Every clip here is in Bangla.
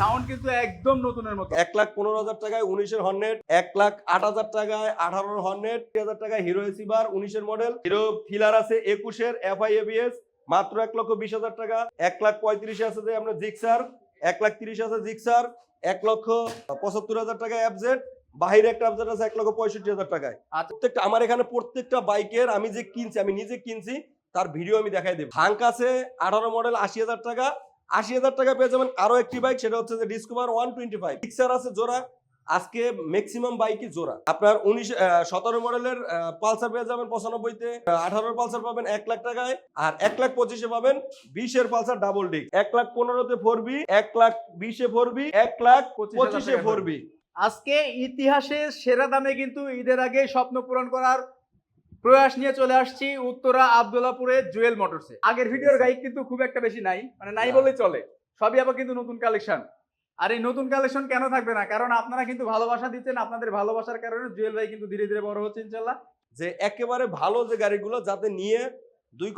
সাউন্ড কিন্তু একদম নতুনের মতো। এক লাখ পনেরো হাজার টাকায় উনিশের হর্নেট এক লাখ আট হাজার টাকায় আঠারোর হর্নেট দুই হাজার টাকায় হিরো এসিবার উনিশের মডেল। হিরো ফিলার আছে একুশের এফআই এবিএস মাত্র এক লক্ষ বিশ হাজার টাকা। এক লাখ পঁয়ত্রিশে আছে যে আপনার জিক্সার এক লাখ তিরিশ আছে জিক্সার এক লক্ষ পঁচাত্তর হাজার টাকা এফজেড বাহিরে একটা এফজেড আছে এক লক্ষ পঁয়ষট্টি হাজার টাকায়। আচ্ছা। প্রত্যেকটা আমার এখানে প্রত্যেকটা বাইকের আমি যে কিনছি আমি নিজে কিনছি তার ভিডিও আমি দেখাই দেব। হাঙ্ক আছে আঠারো মডেল আশি হাজার টাকা আশি হাজার টাকা পেয়ে যাবেন আরও একটি বাইক সেটা হচ্ছে যে Discover one twenty five picture আছে জোড়া আজকে ম্যাক্সিমাম বাইকই জোড়া। আপনার উনিশ সতেরো মডেলের পালসার পেয়ে যাবেন পঁচানব্বইতে আঠারোর পালসার পাবেন এক লাখ টাকায় আর এক লাখ পঁচিশে পাবেন বিশের পালসার ডাবল ডিক এক লাখ পনেরোতে ফোর বি এক লাখ বিশে ফোর বি এক লাখ পঁচিশে ফোর বি আজকে ইতিহাসে সেরা দামে কিন্তু ঈদের আগে স্বপ্ন পূরণ করার প্রয়াস নিয়ে চলে আসছি উত্তরা আবদুল্লাপুরের জুয়েল মোটরসে। আগের ভিডিওর গাইড কিন্তু খুব একটা বেশি নাই মানে নাই না। বললেই চলে। সবই আবার কিন্তু নতুন কালেকশন। আর এই নতুন কালেকশন কেন থাকবে না? কারণ আপনারা কিন্তু ভালোবাসা দিচ্ছেন আপনাদের ভালোবাসার কারণে জুয়েল ভাই কিন্তু ধীরে ধীরে বড় হচ্ছে ইনশাল্লাহ যে একেবারে ভালো যে গাড়িগুলো যাতে নিয়ে দুই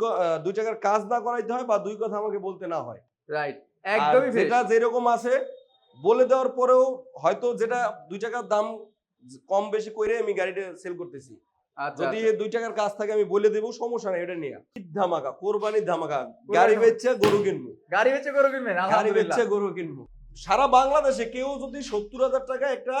দুই টাকার কাজ না করাইতে হয় বা দুই কথা আমাকে বলতে না হয়। রাইট একদমই যেটা যেরকম আছে বলে দেওয়ার পরেও হয়তো যেটা দুই টাকার দাম কম বেশি করে আমি গাড়িটা সেল করতেছি। যদি দুই টাকার কাজ থাকে আমি বলে দেবো সমস্যা নেই এটা নিয়ে ধামাকা কোরবানির ধামাকা গাড়ি বেচছে গরু কিনবো। গাড়ি বেচে করে কিনবেন গাড়ি বেচছে গরু কিনবো। সারা বাংলাদেশে কেউ যদি সত্তর হাজার টাকা একটা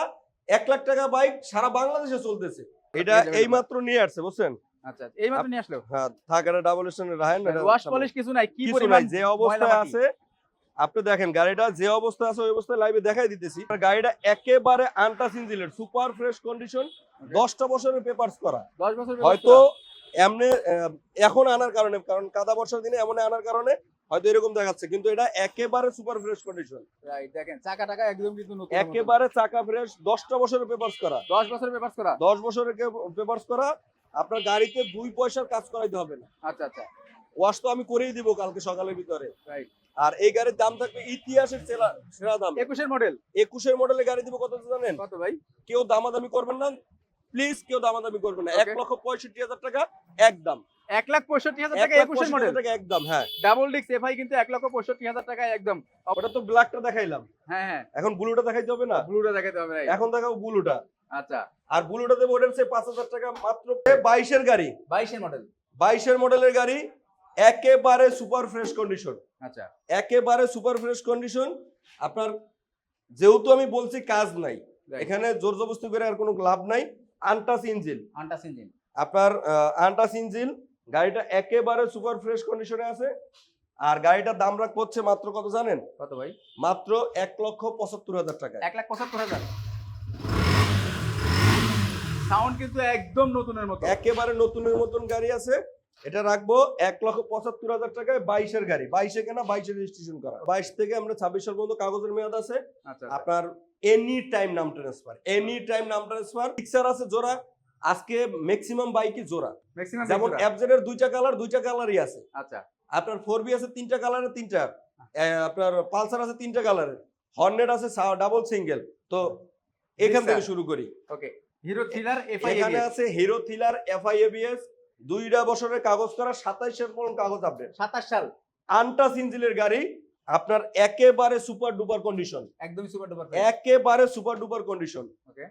এক লাখ টাকা বাইক সারা বাংলাদেশে চলতেছে এটা পেয়ে যাবেন। এই মাত্র নিয়ে আসছে বুঝছেন? আচ্ছা এই মাত্র নিয়ে আসলো? হ্যাঁ থাক এটা ডাবল স্ট্যান্ডার্ড রাহেন ওয়াশ পলিশ কিছু নাই কি পরিমাণ যে অবস্থায় আছে আপনি দেখেন গাড়িটা যে অবস্থা আছে ওই অবস্থায় লাইভে দেখাই দিতেছি। গাড়িটা একেবারে আনটাচ ইঞ্জিনের সুপার ফ্রেশ কন্ডিশন দশটা বছরের পেপারস করা। হয়তো এমনি এখন আনার কারণে কারণ কাদা বর্ষার দিনে এমন আনার কারণে হয়তো এরকম দেখাচ্ছে কিন্তু এটা একেবারে সুপার ফ্রেশ কন্ডিশন রাইট দেখেন চাকা টাকা একদম কিন্তু নতুন একেবারে চাকা ফ্রেশ দশটা বছরের পেপারস করা। 10 বছরের পেপারস করা। দশ বছরের পেপারস করা আপনার গাড়িতে দুই পয়সার কাজ করাইতে হবে না। আচ্ছা আচ্ছা। ওয়াশ তো আমি করেই দিব কালকে সকালের ভিতরে। আর এই গাড়ির দাম থাকবে ইতিহাসের সেরা সেরা দাম। একুশের মডেল একুশের মডেলের গাড়ি দিব কত জানেন? কত ভাই? কেউ দামাদামি করবেন না। প্লিজ কেউ দামাদামি করবেন না। এক লক্ষ পঁয়ষট্টি হাজার টাকা একদম এক লাখ পঁয়ষট্টি হাজার টাকা লাখ একুশের মডেল একদম হ্যাঁ। ডাবল ডিক্স এফআই কিন্তু এক লক্ষ পঁয়ষট্টি হাজার টাকায় একদম ওটা তো ব্ল্যাকটা দেখাইলাম। হ্যাঁ হ্যাঁ। এখন ব্লুটা দেখাইতে হবে না? ব্লুটা হবে এখন দেখাবো ব্লুটা আচ্ছা। আর ব্লুটা দেবো সে পাঁচ হাজার টাকা মাত্র। বাইশের গাড়ি। বাইশের মডেল বাইশের মডেলের গাড়ি। একেবারে সুপার ফ্রেশ কন্ডিশন আচ্ছা। একেবারে সুপার ফ্রেশ কন্ডিশন আপনার যেহেতু আমি বলছি কাজ নাই এখানে জোর জবস্তি করে আর কোনো লাভ নাই। আনটাস ইঞ্জিন আন্টাস ইঞ্জিন আপনার আনটাস ইঞ্জিন গাড়িটা একেবারে সুপার ফ্রেশ কন্ডিশনে আছে। আর গাড়িটার দাম রাখ হচ্ছে মাত্র কত জানেন? কত ভাই? মাত্র এক লক্ষ পঁচাত্তর হাজার টাকা। এক লাখ পঁচাত্তর হাজার। সাউন্ড কিন্তু একদম নতুনের মতো। একেবারে নতুনের মতন গাড়ি আছে। এটা রাখব এক লক্ষ পঁচাত্তর হাজার টাকায় বাইশের গাড়ি। বাইশে কেনা বাইশে রেজিস্ট্রেশন করা। বাইশ থেকে আমরা ছাব্বিশ সাল পর্যন্ত কাগজের মেয়াদ আছে। আচ্ছা আপনার এনি টাইম নাম ট্রান্সফার এনি টাইম নাম ট্রান্সফার পিকচার আছে জোড়া আজকে ম্যাক্সিমাম বাইকই জোড়া। যেমন এর দুইটা কালার দুইটা কালারই আছে। আচ্ছা। আপনার ফোর বি আছে তিনটা কালারের তিনটা। আপনার পালসার আছে তিনটা কালারের হর্নেট আছে ডাবল সিঙ্গেল তো এখান থেকে শুরু করি। ওকে হিরো থ্রিলার এফআই এখানে আছে হিরো থ্রিলার এফআই এবিএস দুইটা বছরের কাগজ করা সাতাইশের পর্যন্ত কাগজ আপডেট 27 সাল। আনটাস ইঞ্জিনের গাড়ি আপনার একেবারে সুপার ডুপার কন্ডিশন একদমই সুপার ডুপার একেবারে সুপার ডুপার কন্ডিশন ওকে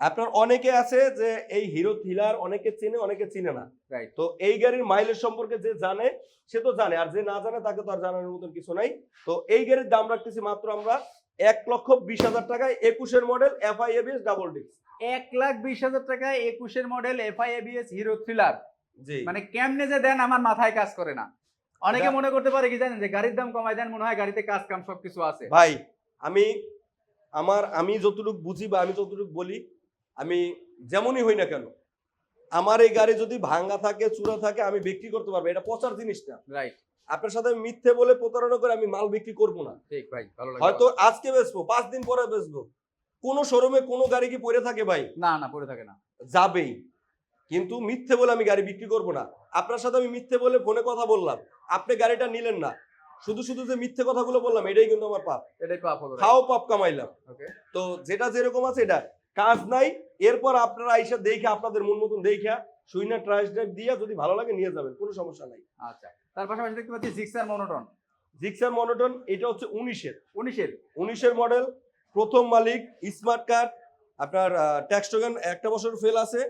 আপনার অনেকে আছে যে এই হিরো থ্রিলার অনেকে চিনে অনেকে চিনে না। তো এই গাড়ির মাইলেজ সম্পর্কে যে জানে সে তো জানে আর যে না জানে তাকে তো আর জানানোর মতন কিছু নাই। তো এই গাড়ির দাম রাখতেছি মাত্র আমরা এক লক্ষ বিশ হাজার টাকায় একুশের model FI ABS double disc এক লাখ বিশ হাজার টাকায় একুশের model FI ABS Hero Thriller মানে কেমনে যে দেন আমার মাথায় কাজ করে না। অনেকে মনে করতে পারে কি জানেন যে গাড়ির দাম কমায় দেন মনে হয় গাড়িতে কাজ কাম সবকিছু আছে। ভাই আমি আমার আমি যতটুকু বুঝি বা আমি যতটুকু বলি আমি যেমনই হই না কেন আমার এই গাড়ি যদি ভাঙ্গা থাকে চূড়া থাকে আমি বিক্রি করতে পারব। এটা পচার জিনিস না রাইট আপনার সাথে মিথ্যে বলে প্রতারণা করে আমি মাল বিক্রি করব না। ঠিক ভাই ভালো লাগে হয়তো আজকে বেচবো পাঁচ দিন পরে বেচবো। কোনো শোরুমে কোনো গাড়ি কি পড়ে থাকে ভাই? না না পড়ে থাকে না। যাবেই। কিন্তু মিথ্যে বলে আমি গাড়ি বিক্রি করব না। আপনার সাথে আমি মিথ্যে বলে ফোনে কথা বললাম। আপনি গাড়িটা নিলেন না। শুধু শুধু যে মিথ্যে কথাগুলো বললাম এটাই কিন্তু আমার পাপ। এটাই পাপ হলো খাও পাপ কামাইলাম। ওকে তো যেটা যেরকম আছে এটা। কাজ নাই। এরপর আপনারা আইসা দেখে আপনাদের মন মতন দেখা সুইনা ট্রাইস ড্রাইভ দিয়া যদি ভালো লাগে নিয়ে যাবেন কোনো সমস্যা নাই। আচ্ছা। তার পাশাপাশি দেখতে পাচ্ছি সিক্সার মনোটন জিক্সার মনোটন এটা হচ্ছে উনিশের। উনিশের? উনিশের মডেল প্রথম মালিক স্মার্ট কার্ড আপনার ট্যাক্সটোগান একটা বছর ফেল আছে।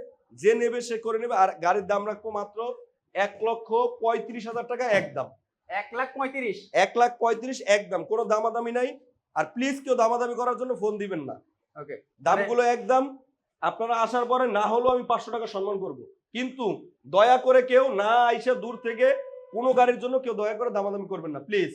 যে নেবে সে করে নেবে। আর গাড়ির দাম রাখব মাত্র এক লক্ষ পঁয়ত্রিশ হাজার টাকা একদম এক লাখ পঁয়ত্রিশ। এক লাখ পঁয়ত্রিশ একদম কোনো দামাদামি নাই। আর প্লিজ কেউ দামাদামি করার জন্য ফোন দিবেন না। ওকে দামগুলো একদম আপনারা আসার পরে না হলেও আমি পাঁচশো টাকা সম্মান করব। কিন্তু দয়া করে কেউ না আইসা দূর থেকে কোনো গাড়ির জন্য কেউ দয়া করে দামাদামি করবেন না প্লিজ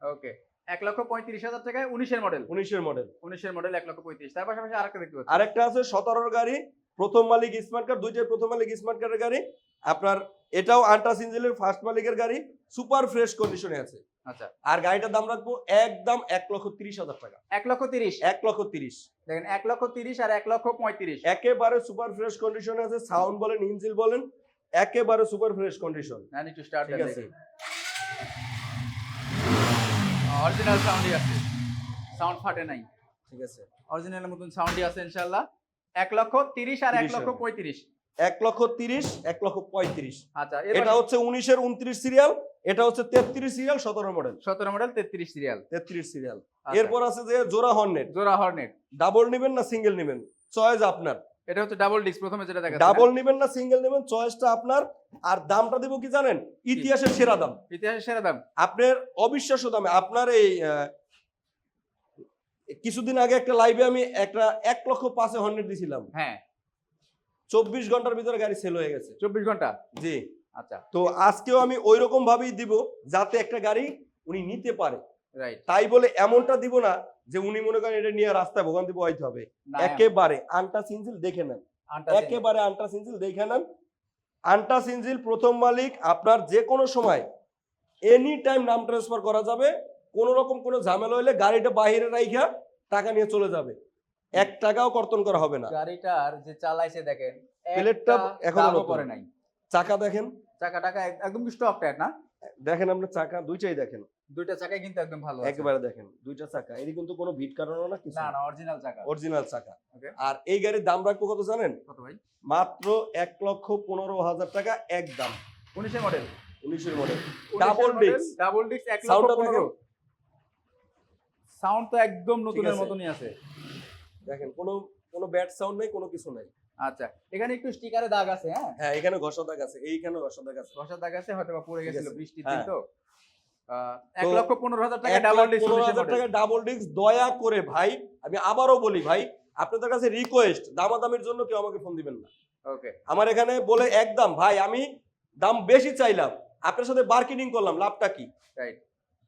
ওকে এক লক্ষ পঁয়ত্রিশ হাজার টাকায় উনিশের মডেল উনিশের মডেল উনিশের মডেল এক লক্ষ পঁয়ত্রিশ। তার পাশাপাশি আরেকটা দেখতে আরেকটা আছে সতেরোর গাড়ি। প্রথম মালিক স্মার্ট কার্ড দুইটাই প্রথম মালিক স্মার্ট কার্ডের গাড়ি। আপনার এটাও আন্টাস ইঞ্জিনের ফার্স্ট মালিকের গাড়ি সুপার ফ্রেশ কন্ডিশনে আছে। আচ্ছা। আর গাড়িটার দাম রাখব একদম এক লক্ষ তিরিশ হাজার টাকা। এক লক্ষ তিরিশ? এক লক্ষ তিরিশ। দেখেন এক লক্ষ তিরিশ আর এক লক্ষ পঁয়ত্রিশ। একেবারে সুপার ফ্রেশ কন্ডিশনে আছে সাউন্ড বলেন ইঞ্জিন বলেন একেবারে সুপার ফ্রেশ কন্ডিশন একটু স্টার্ট ঠিক আছে। অরিজিনাল সাউন্ডই আছে। সাউন্ড ফাটে নাই। ঠিক আছে। অরিজিনাল মতন সাউন্ডই আছে ইনশাল্লাহ এক লক্ষ তিরিশ আর এক লক্ষ পঁয়ত্রিশ। এক লক্ষ তিরিশ এক লক্ষ পঁয়ত্রিশ। আচ্ছা এটা হচ্ছে উনিশের উনত্রিশ সিরিয়াল এটা হচ্ছে তেত্রিশ সিরিয়াল সতেরো মডেল সতেরো মডেল তেত্রিশ সিরিয়াল। তেত্রিশ সিরিয়াল। এরপর এরপর আছে যে জোড়া হর্নেট জোড়া হর্নেট ডাবল নেবেন না সিঙ্গেল নেবেন? চয়েস আপনার। এটা হচ্ছে ডাবল ডিস্ক প্রথমে যেটা দেখা ডাবল নেবেন না সিঙ্গেল নেবেন চয়েসটা আপনার। আর দামটা দিব কি জানেন? ইতিহাসের সেরা দাম। ইতিহাসের সেরা দাম। আপনার অবিশ্বাস্য দামে আপনার এই কিছুদিন আগে একটা লাইভে আমি একটা এক লক্ষ পাঁচে হন্ড্রেড দিছিলাম। হ্যাঁ। চব্বিশ ঘণ্টার ভিতরে গাড়ি সেল হয়ে গেছে। চব্বিশ ঘণ্টা? জি। আচ্ছা। তো আজকেও আমি ওই রকম ভাবেই দিব যাতে একটা গাড়ি উনি নিতে পারে। রাইট তাই বলে এমনটা দিব না যে উনি মনে করেন এটা নিয়ে রাস্তায় ভোগান্তি পোহাইতে হবে। একেবারে আন্টা সিনজিল দেখে নেন। একেবারে আন্টা সিনজিল দেখে নেন। আন্টা সিনজিল প্রথম মালিক আপনার যে কোনো সময় এনি টাইম নাম ট্রান্সফার করা যাবে। কোন রকম কোনো ঝামেলা হলে গাড়িটা বাইরে রাইখা টাকা নিয়ে চলে যাবে। এক টাকাও কর্তন করা হবে না। গাড়িটার যে চালাইছে দেখেন প্লেটটা এখনও। পরে নাই। চাকা দেখেন। চাকা টাকা একদম স্টক টায়ার না? দেখেন আপনার চাকা দুইটাই দেখেন। দুইটা চাকাই কিন্তু একদম ভালো আছে। একেবারে দেখেন দুইটা চাকা। এটি কিন্তু কোনো ভিট কাটানো না কিছু না না অরিজিনাল চাকা। অরিজিনাল চাকা. আর এই গাড়ির দাম রাখব কত জানেন? কত ভাই? মাত্র এক লক্ষ পনেরো হাজার টাকা এক দাম। উনিশের মডেল উনিশের model Double disc। Double disc এক লক্ষ পনেরো। সাউন্ড তো একদম নতুনের মতনই আছে। দেখেন কোনো কোনো ব্যাড সাউন্ড নেই কোনো কিছু নাই। আচ্ছা এখানে একটু স্টিকারে দাগ আছে হ্যাঁ? হ্যাঁ এখানে ঘষা দাগ আছে এইখানে ঘষা দাগ আছে। ঘষা দাগ আছে হয়তো পড়ে গেছিল বৃষ্টির হ্যাঁ। দিন তো এক লক্ষ পনেরো হাজার টাকা ডাবল ডিস্ক পনেরো হাজার টাকা ডাবল ডিস্ক দয়া করে ভাই আমি আবারও বলি ভাই আপনাদের কাছে রিকোয়েস্ট দামাদামির জন্য কেউ আমাকে ফোন দিবেন না। ওকে আমার এখানে বলে একদম ভাই আমি দাম বেশি চাইলাম আপনার সাথে মার্কেটিং করলাম লাভটা কি? Right.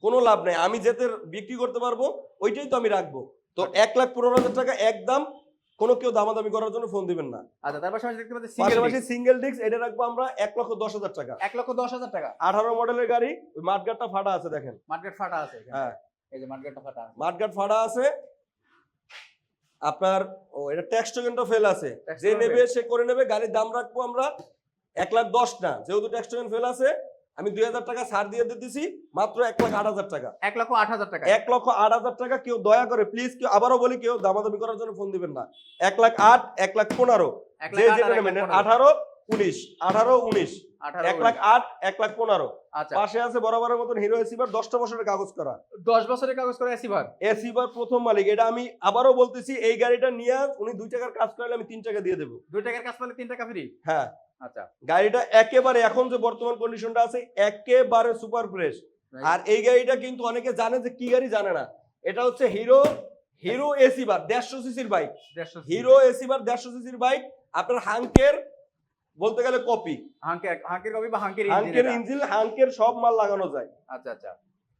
কোনো লাভ নেই। আমি যেতে বিক্রি করতে পারব ওইটাই তো আমি রাখব। তো এক লাখ পনেরো হাজার টাকা একদম কোনো কেউ দামাদামি করার জন্য ফোন দিবেন না। আচ্ছা তার পাশাপাশি দেখতে পাচ্ছি সিঙ্গেল পাশাপাশি সিঙ্গেল ডিস্ক এটা রাখব আমরা এক লক্ষ দশ হাজার টাকা। এক লক্ষ দশ হাজার টাকা। আঠারো মডেলের গাড়ি ওই মাঠগাটটা ফাটা আছে দেখেন। মার্কেট ফাটা আছে হ্যাঁ। এই যে মার্কেটটা ফাটা আছে। মাঠগাট ফাটা আছে। আপনার ও এটা ট্যাক্স টোকেনটা ফেল আছে। যে নেবে সে করে নেবে গাড়ির দাম রাখব আমরা এক লাখ দশ না। যেহেতু ট্যাক্স টোকেন ফেল আছে আমি দুই হাজার টাকা ছাড় দিয়ে দিতেছি মাত্র এক লাখ আট হাজার টাকা। এক লক্ষ আট হাজার টাকা। এক লক্ষ আট হাজার টাকা কেউ দয়া করে প্লিজ কেউ আবারও বলি কেউ দামাদামি করার জন্য ফোন দিবেন না। এক লাখ আট এক লাখ পনেরো। যে যেটা নেবেন আঠারো উনিশ আঠারো উনিশ। এক লাখ আট এক লাখ পনেরো। আচ্ছা। পাশে আছে বরাবরের মতন হিরো এসিবার দশটা বছরের কাগজ করা। দশ বছরের কাগজ করে ভাগ এসিবার প্রথম মালিক। এটা আমি আবারও বলতেছি এই গাড়িটা নিয়ে উনি দুই টাকার কাজ করলে আমি তিন টাকা দিয়ে দেবো। দুই টাকার কাজ করলে তিন টাকা ফ্রি হ্যাঁ। আচ্ছা। গাড়িটা একেবারে এখন যে বর্তমান কন্ডিশনটা আছে একেবারে সুপার ফ্রেশ আর এই গাড়িটা কিন্তু অনেকে জানে যে কি গাড়ি জানে না। এটা হচ্ছে হিরো হিরো এসিবার দেড়শো সিসির বাইক হিরো এসিবার দেড়শো সিসির বাইক আপনার হাঙ্কের বলতে গেলে কপি হাঙ্কের হাঙ্কের কবি বা হাঙ্কের হাঙ্কের ইঞ্জিন ইঞ্জিন হাঙ্কের সব মাল লাগানো যায়। আচ্ছা আচ্ছা।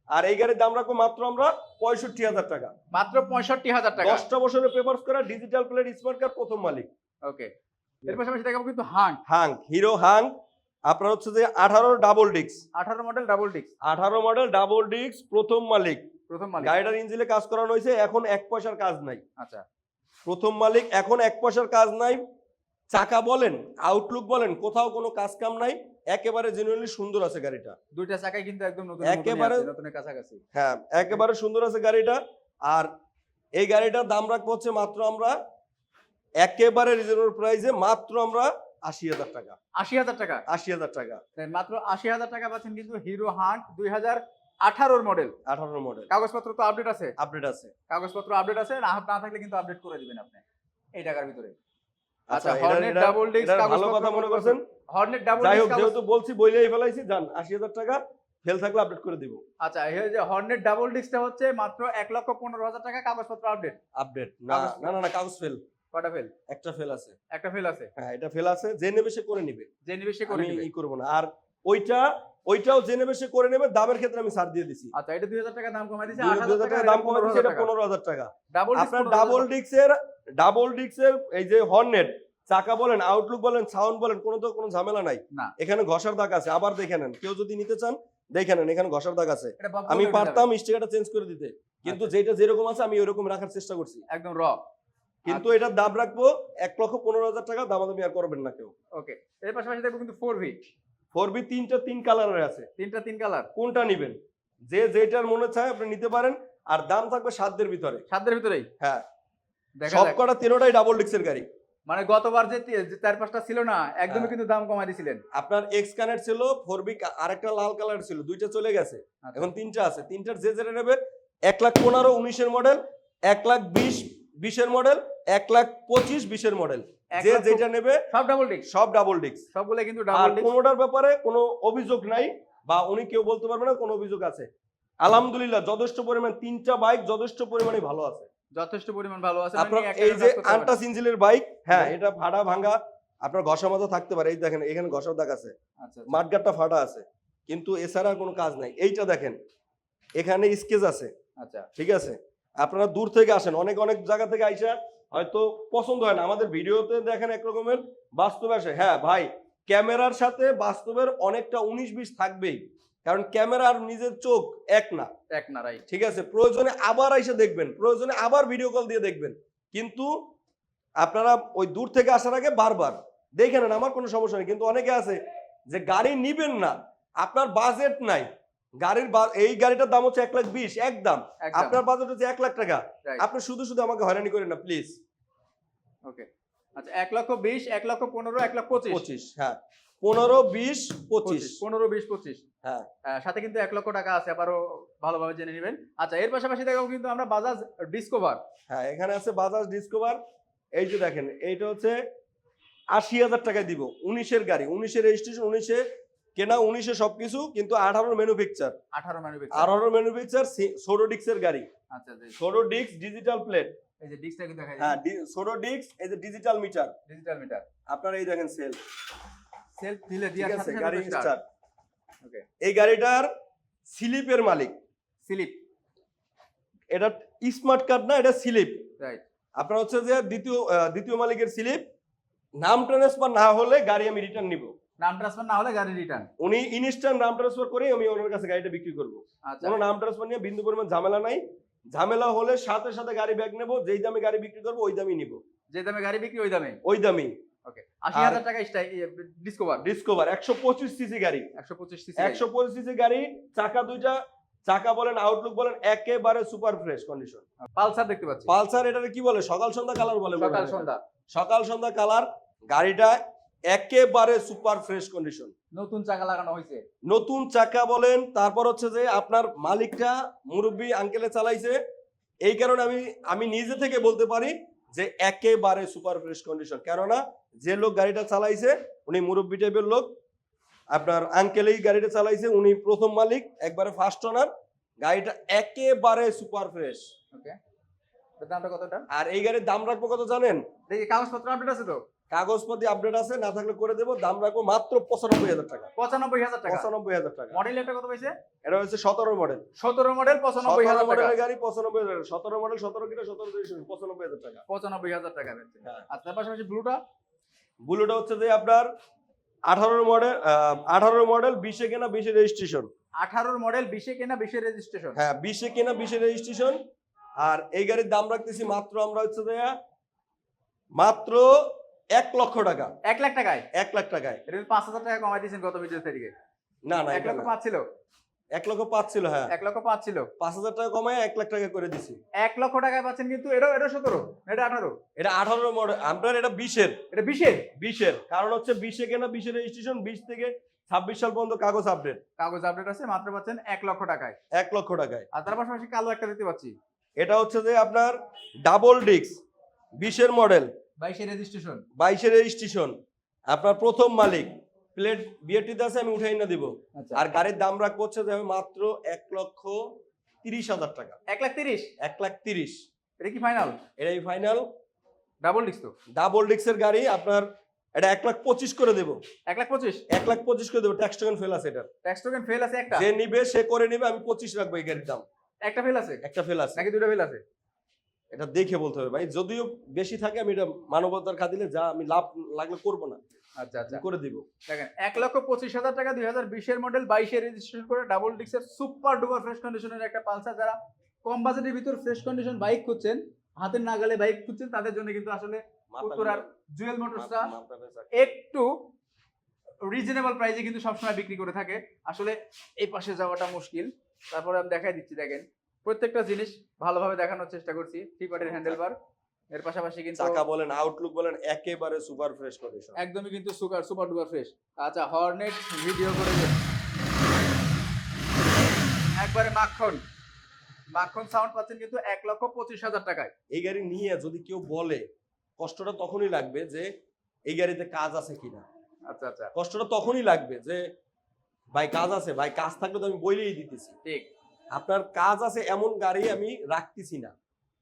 আর এই গাড়ির দাম রাখব মাত্র আমরা পঁয়ষট্টি হাজার টাকা। মাত্র পঁয়ষট্টি হাজার টাকা। দশটা বছরের পেপার করা ডিজিটাল প্লেট স্মার্ট কার্ড প্রথম মালিক। ওকে এর পাশাপাশি দেখাবো কিন্তু হাঙ্ক। হাং হিরো হাং আপনার হচ্ছে যে আঠারো ডাবল ডিক্স আঠারো মডেল ডাবল ডিস্ক আঠারো মডেল ডাবল ডিক্স প্রথম মালিক। প্রথম মালিক। গাড়িটার কাজ করানো হয়েছে এখন এক পয়সার কাজ নাই। আচ্ছা। প্রথম মালিক এখন এক পয়সার কাজ নাই। চাকা বলেন আউটলুক বলেন কোথাও কোনো কাজ কাম নাই। একেবারে জেনুইনলি সুন্দর আছে গাড়িটা। দুইটা চাকাই কিন্তু একদম নতুন একেবারে- একেবারে কাছাকাছি। হ্যাঁ একেবারে সুন্দর আছে গাড়িটা। আর এই গাড়িটার দাম রাখব হচ্ছে মাত্র আমরা একেবারে রিজনেবল প্রাইসে মাত্র আমরা আশি হাজার টাকা। আশি হাজার টাকা? আশি হাজার টাকা। মাত্র আশি হাজার টাকা পাচ্ছেন কিন্তু হিরো হান্ট দুই হাজার আঠারোর মডেল আঠারো মডেল কাগজপত্র তো আপডেট আছে? আপডেট আছে। কাগজপত্র আপডেট আছে না না থাকলে কিন্তু আপডেট করে দিবেন আপনি এই টাকার ভিতরে। আচ্ছা double disc এটা ভালো কথা মনে করছেন? হর্নেট ডাবল হোক যেহেতু বলছি বইলেই ফেলাইছি যান আশি হাজার টাকা ফেল থাকলে আপডেট করে দিব। আচ্ছা এই যে হর্নেট ডাবল ডিস্কটা হচ্ছে মাত্র এক লক্ষ পনেরো হাজার টাকা কাগজপত্র আপডেট আপডেট না না না কাগজ ফেল কটা ফেল একটা ফেল আছে। একটা ফেল আছে? হ্যাঁ এটা ফেল আছে যে নেবে সে করে নিবে। যে নিবে সে করে আমি নিবে। করব না। আর ওইটা ওইটাও যে নেবে সে করে নেবে দামের ক্ষেত্রে আমি ছাড় দিয়ে দিছি। আচ্ছা এটা দুই হাজার টাকা দাম কমাই আট হাজার টাকা দাম কমে দিচ্ছে এটা পনেরো হাজার টাকা। ডাবল আপনার ডাবল ডিক্সের ডাবল ডিক্সের এই যে হর্নেট চাকা বলেন আউটলুক বলেন সাউন্ড বলেন কোনো তো কোনো ঝামেলা নাই। এখানে ঘষার দাগ আছে আবার দেখে নেন। কেউ যদি নিতে চান দেখে নেন এখানে ঘষার দাগ আছে। আমি পারতাম স্টিকারটা চেঞ্জ করে দিতে। কিন্তু আচ্ছা। যেটা যেরকম আছে আমি ওরকম রাখার চেষ্টা করছি। একদম র কিন্তু এটার দাম রাখব এক লক্ষ পনেরো হাজার টাকা দামাদামি আর করবেন না কেউ। ওকে এর পাশাপাশি দেখব কিন্তু ফোর ভি ফোর বি তিনটা তিন কালারের আছে। তিনটা তিন কালার কোনটা নিবেন? যে যেটার মনে চায় আপনি নিতে পারেন আর দাম থাকবে সাধ্যের ভিতরে। সাতদের ভিতরেই? হ্যাঁ। সব কটা তিনোটাই ডাবল ডিক্সের গাড়ি। মানে গতবার যে চার পাঁচটা ছিল না একদমই হ্যাঁ। কিন্তু দাম কমাই দিছিলেন। আপনার এক্স কানেক্ট ছিল ফোর বি আরেকটা লাল কালার ছিল দুইটা চলে গেছে। আচ্ছা। এখন তিনটা আছে। তিনটার যে যেটা নেবে এক লাখ পনেরো উনিশের মডেল এক লাখ বিশ বিশের মডেল এক লাখ পঁচিশ বিশের মডেল যে যেটা নেবে সব ডাবল ডিস্ক সব ডাবল ডিক্স সবগুলো কিন্তু ডাবল ডিস্ক কোনোটার ব্যাপারে কোনো অভিযোগ নাই বা উনি কেউ বলতে পারবে না কোনো অভিযোগ আছে। আলহামদুলিল্লাহ যথেষ্ট পরিমাণ তিনটা বাইক যথেষ্ট পরিমাণে ভালো আছে। যথেষ্ট পরিমাণ ভালো আছে আপনার মানে এই যে। আন্টাস ইঞ্জিনের বাইক হ্যাঁ এটা ফাটা ভাঙা আপনার ঘষা মাজা থাকতে পারে। এই দেখেন এখানে ঘষার দাগ আছে। আচ্ছা আচ্ছা। মাঠগাটটা ফাটা আছে। কিন্তু এছাড়া কোনো কাজ নাই। এইটা দেখেন এখানে স্কেচ আছে। আচ্ছা। ঠিক আছে? আপনারা দূর থেকে আসেন অনেক অনেক জায়গা থেকে আইসা হয়তো পছন্দ হয় না। আমাদের ভিডিওতে দেখেন এক রকমের বাস্তবে আসে। হ্যাঁ ভাই ক্যামেরার সাথে বাস্তবের অনেকটা উনিশ বিশ থাকবেই। কারণ ক্যামেরা আর নিজের চোখ এক না। এক না রাইট ঠিক আছে? প্রয়োজনে আবার এসে দেখবেন প্রয়োজনে আবার ভিডিও কল দিয়ে দেখবেন। কিন্তু আপনারা ওই দূর থেকে আসার আগে বারবার দেখে নেন আমার কোনো সমস্যা নেই। কিন্তু অনেকে আছে যে গাড়ি নিবেন না আপনার বাজেট নাই। গাড়ির এই গাড়িটার দাম হচ্ছে এক লাখ বিশ একদম। আপনার বাজেট হচ্ছে এক লাখ টাকা। আপনি শুধু শুধু আমাকে হয়রানি করেন না প্লিজ ওকে আচ্ছা এক লক্ষ বিশ এক লক্ষ পনেরো এক লক্ষ পঁচিশ? পঁচিশ হ্যাঁ। পনেরো বিশ পঁচিশ। পনেরো বিশ পঁচিশ। হ্যাঁ। আহ, সাথে কিন্তু এক লক্ষ টাকা আছে আবারও ভালোভাবে জেনে নেবেন। আচ্ছা এর পাশাপাশি দেখো কিন্তু আমরা বাজাজ ডিসকভার হ্যাঁ এখানে আছে বাজাজ ডিসকভার এই যে দেখেন এইটা হচ্ছে আশি হাজার টাকায় দিব উনিশের গাড়ি উনিশের রেজিস্ট্রেশন উনিশে কেনা উনিশে সবকিছু কিন্তু আঠারো ম্যানুফ্যাকচার আঠারো মানে আঠারো ম্যানুফ্যাকচার সোডো ডিক্সের গাড়ি। আচ্ছা। সোডো ডিক্স ডিজিটাল প্লেট এই যে কিন্তু দেখা হ্যাঁ যায় সোডো ডিক্স এই যে ডিজিটাল মিটার ডিজিটাল মিটার আপনারা এই দেখেন সেল সেলফ দিলে আছে সাথে গাড়ি স্টার্ট ওকে এই গাড়িটার স্লিপের মালিক। স্লিপ এটা স্মার্ট কার্ড না এটা স্লিপ রাইট আপনার হচ্ছে যে দ্বিতীয় দ্বিতীয় মালিকের স্লিপ নাম ট্রান্সফার না হলে গাড়ি আমি রিটার্ন নিব। নাম ট্রান্সফার না হলে গাড়ি রিটার্ন উনি ইনস্ট্যান্ট নাম ট্রান্সফার করে আমি ওনার কাছে গাড়িটা বিক্রি করব। আচ্ছা। কোনো নাম ট্রান্সফার নিয়ে বিন্দু পরিমাণ ঝামেলা নাই। ঝামেলা হলে সাথে সাথে গাড়ি ব্যাগ নেব যেই দামে গাড়ি বিক্রি করব ওই দামই নিব। যে দামে গাড়ি বিক্রি ওই দামে ওই দামই। ওকে আশি হাজার টাকা ডিসকভার ডিসকভার একশো পঁচিশ সিসি গাড়ি। একশো পঁচিশ একশো পঁচিশ সিসি গাড়ি চাকা দুইটা চাকা বলেন আউটলুক বলেন একেবারে সুপার ফ্রেশ কন্ডিশন পালসার দেখতে পাচ্ছি। পালসার এটাকে কি বলে? সকাল সন্ধ্যা কালার বলে সকাল সন্ধ্যা। সকাল সন্ধ্যা কালার গাড়িটা একেবারে সুপার ফ্রেশ কন্ডিশন নতুন চাকা লাগানো হয়েছে। নতুন চাকা বলেন তারপর হচ্ছে যে আপনার মালিকটা মুরব্বী আঙ্কেলে চালাইছে। এই কারণে আমি আমি নিজে থেকে বলতে পারি যে একেবারে সুপার ফ্রেশ কন্ডিশন কেননা যে লোক গাড়িটা চালাইছে উনি মুরব্বী টাইপের লোক। আপনার আঙ্কেলেই গাড়িটা চালাইছে উনি প্রথম মালিক একবারে ফার্স্ট ওনার গাড়িটা একেবারে সুপার ফ্রেশ। ওকে দামটা কতটা? আর এই গাড়ির দাম রাখব কত জানেন? কাগজপত্র আপডেট আছে তো? কাগজপাতি আপডেট আছে না থাকলে করে দেবো। দাম রাখব মাত্র পঁচানব্বই হাজার টাকা। পঁচানব্বই হাজার টাকা? পঁচানব্বই হাজার টাকা। মডেল এটা কত পাইছে? এটা হচ্ছে সতেরো মডেল সতেরো মডেল পঁচানব্বই হাজার টাকা। মডেলের গাড়ি পঁচানব্বই হাজার সতেরো মডেল সতেরো কিলো সতেরো পঁচানব্বই হাজার টাকা। পঁচানব্বই হাজার টাকা পেয়েছে হ্যাঁ। আর তার পাশাপাশি ব্লুটা ব্লুটা হচ্ছে যে আপনার আঠারো মডেল আঠারো মডেল বিশে কেনা বিশে রেজিস্ট্রেশন আঠারোর মডেল বিশে কেনা বিশে রেজিস্ট্রেশন হ্যাঁ বিশে কেনা বিশে রেজিস্ট্রেশন আর এই গাড়ির দাম রাখতেছি মাত্র আমরা হচ্ছে যে মাত্র এক লক্ষ টাকা। এক লাখ টাকায়? এক লাখ টাকায়। এটা পাঁচ হাজার টাকা কমাই দিয়েছেন গত ভিডিও থেকে। না না এক লক্ষ পাঁচ ছিল? এক লক্ষ পাঁচ ছিল হ্যাঁ। এক লক্ষ পাঁচ ছিল। পাঁচ হাজার টাকা কমায় এক লাখ টাকা করে দিছি। এক লক্ষ টাকায় পাচ্ছেন কিন্তু এটা এটা সতেরো এটা আঠারো। এটা আঠারো মডেল আপনার এটা বিশের। এটা বিশে বিশের। কারণ হচ্ছে বিশে কেনা বিশের রেজিস্ট্রেশন বিশ থেকে ছাব্বিশ সাল পর্যন্ত কাগজ আপডেট কাগজ আপডেট আছে মাত্র পাচ্ছেন এক লক্ষ টাকায়। এক লক্ষ টাকায়। আর তার পাশাপাশি কালো একটা দেখতে পাচ্ছি। এটা হচ্ছে যে আপনার ডাবল ডিস্ক বিশের মডেল বাইশের রেজিস্ট্রেশন বাইশের রেজিস্ট্রেশন আপনার প্রথম মালিক। প্লেট বিয়েটিতে আছে আমি উঠাই না দিব। আচ্ছা। আর গাড়ির দাম রাখব হচ্ছে যে মাত্র এক লক্ষ তিরিশ হাজার টাকা। এক লাখ তিরিশ? এক লাখ তিরিশ। এটা কি ফাইনাল এটাই ফাইনাল ডাবল ডিস্ক তো। ডাবল ডিস্কের গাড়ি আপনার এটা এক লাখ পঁচিশ করে দেবো। এক লাখ পঁচিশ? এক লাখ পঁচিশ করে দেবো। ট্যাক্স টোকেন ফেল আছে এটা ট্যাক্স টোকেন ফেল আছে একটা? যে নিবে সে করে নিবে আমি পঁচিশ রাখব এই গাড়ির দাম। একটা ফেল আছে? একটা ফেল আছে। নাকি দুটো ফেল আছে? এটা দেখে বলতে হবে ভাই। যদিও বেশি থাকে আমি এটা মানবতার খাতিলে যা আমি লাভ লাগলে করব না। আচ্ছা আচ্ছা। করে দিব। দেখেন এক লক্ষ পঁচিশ হাজার টাকা দুই হাজার বিশের মডেল বাইশে রেজিস্ট্রেশন করে ডাবল ডিক্সের সুপার ডুপার ফ্রেশ কন্ডিশনের একটা পালসার যারা কম বাজেটের ভিতর ফ্রেশ কন্ডিশন বাইক খুঁজছেন হাতের নাগালে বাইক খুঁজছেন তাদের জন্য কিন্তু আসলে উত্তরার জুয়েল মোটরসটা একটু রিজনেবল প্রাইসে কিন্তু সবসময় বিক্রি করে থাকে। আসলে এই পাশে যাওয়াটা মুশকিল। তারপরে আমি দেখাই দিচ্ছি দেখেন। প্রত্যেকটা জিনিস ভালোভাবে দেখানোর চেষ্টা করছি টিপাটের হ্যান্ডেল বার এর পাশাপাশি কিন্তু চাকা বলেন আউটলুক বলেন একেবারে সুপার ফ্রেশ কন্ডিশন একদমই কিন্তু সুপার সুপার ডুপার ফ্রেশ আচ্ছা হর্নেট ভিডিও করে দেন একবারে মাখন। মাখন সাউন্ড পাচ্ছেন কিন্তু এক লক্ষ পঁচিশ হাজার টাকায়। এই গাড়ি নিয়ে যদি কেউ বলে কষ্টটা তখনই লাগবে যে এই গাড়িতে কাজ আছে কিনা। আচ্ছা আচ্ছা। কষ্টটা তখনই লাগবে যে ভাই কাজ আছে ভাই কাজ থাকলে তো আমি বইলেই দিতেছি। ঠিক। আপনার কাজ আছে এমন গাড়ি আমি রাখতেছি না।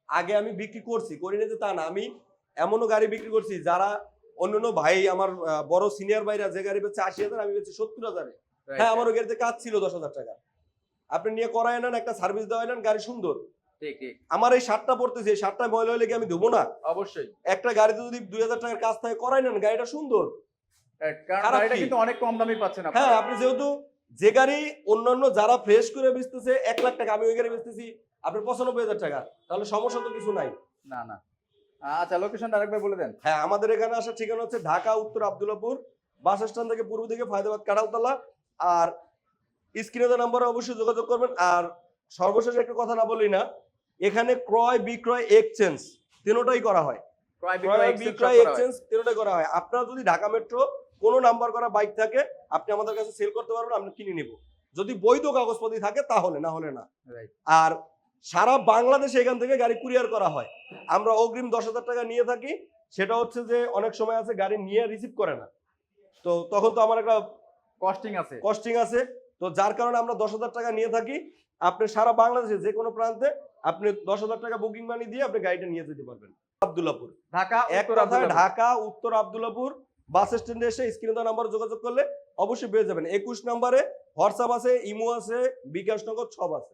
আগে আমি বিক্রি করছি করি না যে তা না। আমি এমনও গাড়ি বিক্রি করছি যারা অন্যান্য ভাই আমার বড় সিনিয়র ভাইরা যে গাড়ি বেচছে আশি হাজার আমি বেচছি সত্তর হাজারে। হ্যাঁ আমার ওই গাড়িতে কাজ ছিল দশ হাজার টাকা। আপনি নিয়ে করায় নেন একটা সার্ভিস দেওয়া নেন গাড়ি সুন্দর। আমার এই শার্টটা পড়তেছে এই শার্টটা ময়লা হলে কি আমি ধুবো না? অবশ্যই। একটা গাড়িতে যদি দুই হাজার টাকার কাজ থাকে করাই নেন গাড়িটা সুন্দর। খারাপ কিন্তু অনেক কম দামে পাচ্ছেন হ্যাঁ আপনি যেহেতু যে গাড়ি অন্যান্য যারা ফ্রেশ করে বেচতেছে এক লাখ টাকা আমি ওই গাড়ি বেচতেছি আপনার পঁচানব্বই হাজার টাকা। তাহলে সমস্যা তো কিছু নাই। না না। আচ্ছা লোকেশনটা আরেকবার বলে দেন। হ্যাঁ আমাদের এখানে আসার ঠিকানা হচ্ছে ঢাকা উত্তর আবদুল্লাপুর বাস স্ট্যান্ড থেকে পূর্ব দিকে ফায়দাবাদ কাটালতলা আর স্ক্রিনে তো নাম্বারে অবশ্যই যোগাযোগ করবেন। আর সর্বশেষ একটা কথা না বলি না এখানে ক্রয় বিক্রয় এক্সচেঞ্জ তিনোটাই করা হয়। ক্রয় বিক্রয়। এক্সচেঞ্জ তিনোটাই করা হয়। আপনার যদি ঢাকা মেট্রো কোনো নাম্বার করা বাইক থাকে আপনি আমাদের কাছে সেল করতে পারবেন আমরা কিনে নিব। যদি বৈধ কাগজপত্র থাকে তাহলে না হলে না। আর সারা বাংলাদেশে এখান থেকে গাড়ি কুরিয়ার করা হয়। আমরা অগ্রিম দশ হাজার টাকা নিয়ে থাকি সেটা হচ্ছে যে অনেক সময় আছে গাড়ি নিয়ে রিসিভ করে না। তো তখন তো আমার একটা কস্টিং আছে। কস্টিং আছে। তো যার কারণে আমরা দশ হাজার টাকা নিয়ে থাকি। আপনি সারা বাংলাদেশে যে কোনো প্রান্তে আপনি দশ হাজার টাকা বুকিং মানি দিয়ে আপনি গাড়িটা নিয়ে যেতে পারবেন। আবদুল্লাপুর। ঢাকা এক ঢাকা উত্তর আবদুল্লাপুর। বাস স্ট্যান্ডে এসে স্ক্রিনে দেওয়া নাম্বার যোগাযোগ করলে অবশ্যই পেয়ে যাবেন। একুশ নাম্বারে হোয়াটসঅ্যাপ আছে, ইমো আছে, বিকাশ নগর, সব আছে।